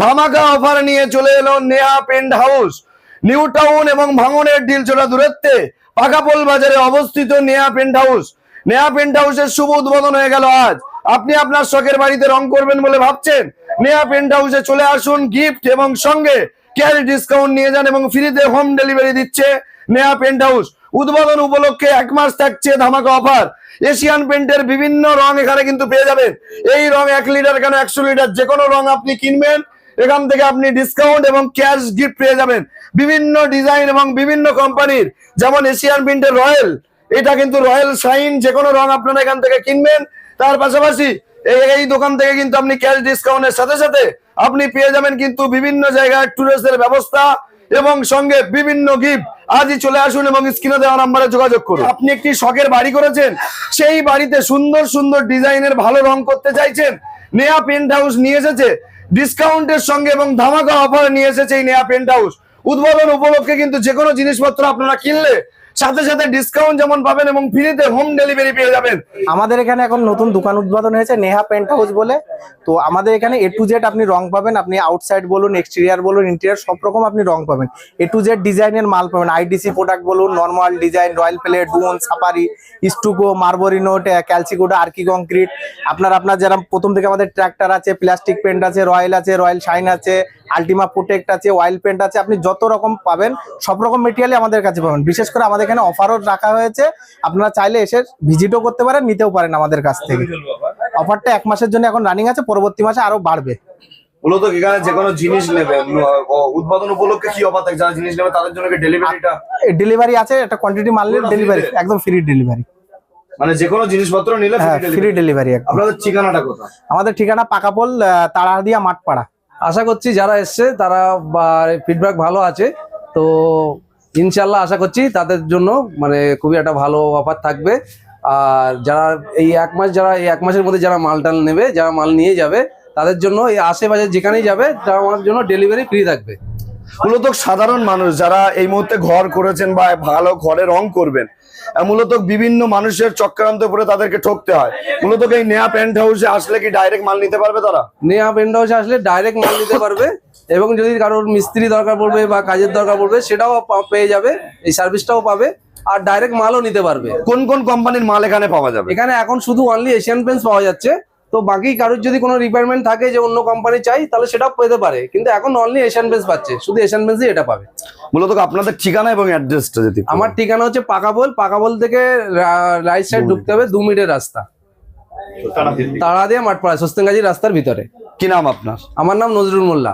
ধামাকা অফার নিয়ে চলে এলো Neha paint house new town এবং ভাঙনের ডিল ডিলচোড়া দূরত্বে পাকাপোল বাজারে অবস্থিত Neha paint house Neha paint হাউসের শুভ উদ্বোধন হয়ে গেল আজ। আপনি আপনার শখের বাড়িতে রং করবেন বলে ভাবছেন? নেহা পেন্ট হাউসে চলে আসুন গিফট এবং সঙ্গে ক্যাশ ডিসকাউন্ট নিয়ে যান এবং ফ্রিতে হোম ডেলিভারি দিচ্ছে নেহা পেন্ট হাউস উদ্বোধন উপলক্ষে এক মাস থাকছে ধামাকা অফার এশিয়ান পেন্টের বিভিন্ন রং এখানে কিন্তু পেয়ে যাবেন। এই রং এক লিটার কেন একশো লিটার যে কোনো রং আপনি কিনবেন। এখান থেকে আপনি ডিসকাউন্ট এবং ক্যাশ গিফট পেয়ে যাবেন। বিভিন্ন ডিজাইন এবং বিভিন্ন কোম্পানির যেমন এশিয়ান পেন্টের রয়্যাল এটা কিন্তু রয়্যাল শাইন যে কোনো রং আপনারা এখান থেকে কিনবেন। তার পাশাপাশি এই দোকান থেকে কিন্তু আপনি ক্যাশ ডিসকাউন্টের সাথে সাথে আপনি পেয়ে যাবেন কিন্তু বিভিন্ন জায়গায় ট্যুরিস্টের ব্যবস্থা এবং সঙ্গে বিভিন্ন গিফট আজই চলে আসুন এবং স্ক্রিনে দেওয়া নাম্বারে যোগাযোগ করুন। আপনি একটি শখের বাড়ি করেছেন, সেই বাড়িতে সুন্দর সুন্দর ডিজাইনের ভালো রং করতে চাইছেন। নেয়া পেন্ট হাউস নিয়ে এসেছে ডিসকাউন্টের সঙ্গে এবং ধামাকা অফার নিয়ে এসেছে এই নেয়া পেন্ট হাউস উদ্বোধন উপলক্ষে কিন্তু যে কোনো জিনিসপত্র আপনারা কিনলে সাথে সাথে ডিসকাউন্ট যেমন পাবেন এবং ফ্রিতে হোম ডেলিভারি পেয়ে যাবেন। আমাদের এখানে এখন নতুন দোকান উদ্বোধন হয়েছে, নেহা পেন্ট হাউস বলে। তো আমাদের এখানে এ টু জেড আপনি রং পাবেন, আপনি আউটসাইড বলুন এক্সটেরিয়ার বলুন ইন্টেরিয়ার সব রকম আপনি রং পাবেন। এ টু জেড ডিজাইনের মাল পাবেন আইডিসি প্রোডাক্ট বলুন normal design Royale Play Dune Safari Stucco মার্বরিনোট ক্যালসিকোডা আর্কি কংক্রিট আপনার আপনার যারা প্রথম থেকে আমাদের ট্র্যাক্টর আছে প্লাস্টিক পেন্ট আছে রয়্যাল আছে রয়্যাল শাইন আছে আলটিমা প্রোটেক্ট আছে অয়েল পেন্ট আছে আপনি যত রকম পাবেন সব রকম মেটেরিয়ালই আমাদের কাছে পাবেন। বিশেষ করে আমাদের এখানে অফারও রাখা হয়েছে। আপনারা চাইলে এসে ভিজিটও করতে পারেন নিতেও পারেন আমাদের কাছ থেকে। অফারটা এক মাসের জন্য এখন রানিং আছে পরবর্তী মাসে আরও বাড়বে। মূলত এখানে যে কোনো জিনিস নেবে উদ্বোধন উপলক্ষে কি অফার থাকে? যারা জিনিস নেবে তাদের জন্য ডেলিভারিটা ডেলিভারি আছে একটা কোয়ান্টিটি মারলে ডেলিভারি একদম ফ্রি ডেলিভারি মানে যে কোনো জিনিসপত্র নিলে হ্যাঁ ফ্রি ডেলিভারি একদম। আপনাদের ঠিকানাটা কোথায়? আমাদের ঠিকানা পাকাপোল তাড়াদিয়া মাঠপাড়া। আশা করছি যারা এসছে, তারা ফিডব্যাক ভালো আছে। তো ইনশাল্লাহ আশা করছি তাদের জন্য মানে খুবই একটা ভালো অফার থাকবে। আর যারা এই এক মাস যারা, এই এক মাসের মধ্যে যারা মাল টাল নেবে, যারা মাল নিয়ে যাবে, তাদের জন্য এই আশেপাশে যেখানেই যাবে, তারা আমার জন্য ডেলিভারি ফ্রি থাকবে। মূলত সাধারণ মানুষ যারা এই মুহূর্তে ঘর করেছেন বা ভালো ঘরে রং করবেন মূলত বিভিন্ন মানুষের চক্রান্ত পরে তাদেরকে ঠকতে হয়। মূলত এই নেয়া প্যান্ট হাউসে আসলে কি ডাইরেক্ট মাল নিতে পারবে তারা? নেয়া পেন্ট হাউসে আসলে ডাইরেক্ট মাল নিতে পারবে এবং যদি কারোর মিস্ত্রি দরকার পড়বে বা কাজের দরকার পড়বে সেটাও পেয়ে যাবে এই সার্ভিসটাও পাবে আর ডাইরেক্ট মালও নিতে পারবে। কোন কোন কোম্পানির মাল এখানে পাওয়া যাবে? এখানে এখন শুধু অনলি এশিয়ান পেন্টস পাওয়া যাচ্ছে। তো বাকি কারোর যদি কোনো রিকোয়ারমেন্ট থাকে যে অন্য কোম্পানি চাই তাহলে সেটাও পেতে পারে। কিন্তু এখন অনলি এশিয়ান বেস পাচ্ছে। শুধু এশিয়ান বেসই এটা পাবে। মূলত আপনাদের ঠিকানা এবং অ্যাড্রেসটা যদি আমার ঠিকানা হচ্ছে পাকাবল পাকাবল থেকে রাইট সাইড ঢুকতে হবে দু মিনিটের রাস্তা। তারা দিয়ে মাঠ মাঠপাড়া সস্তেনগাজি রাস্তার ভিতরে। কি নাম আপনার? আমার নাম নজরুল মোল্লা।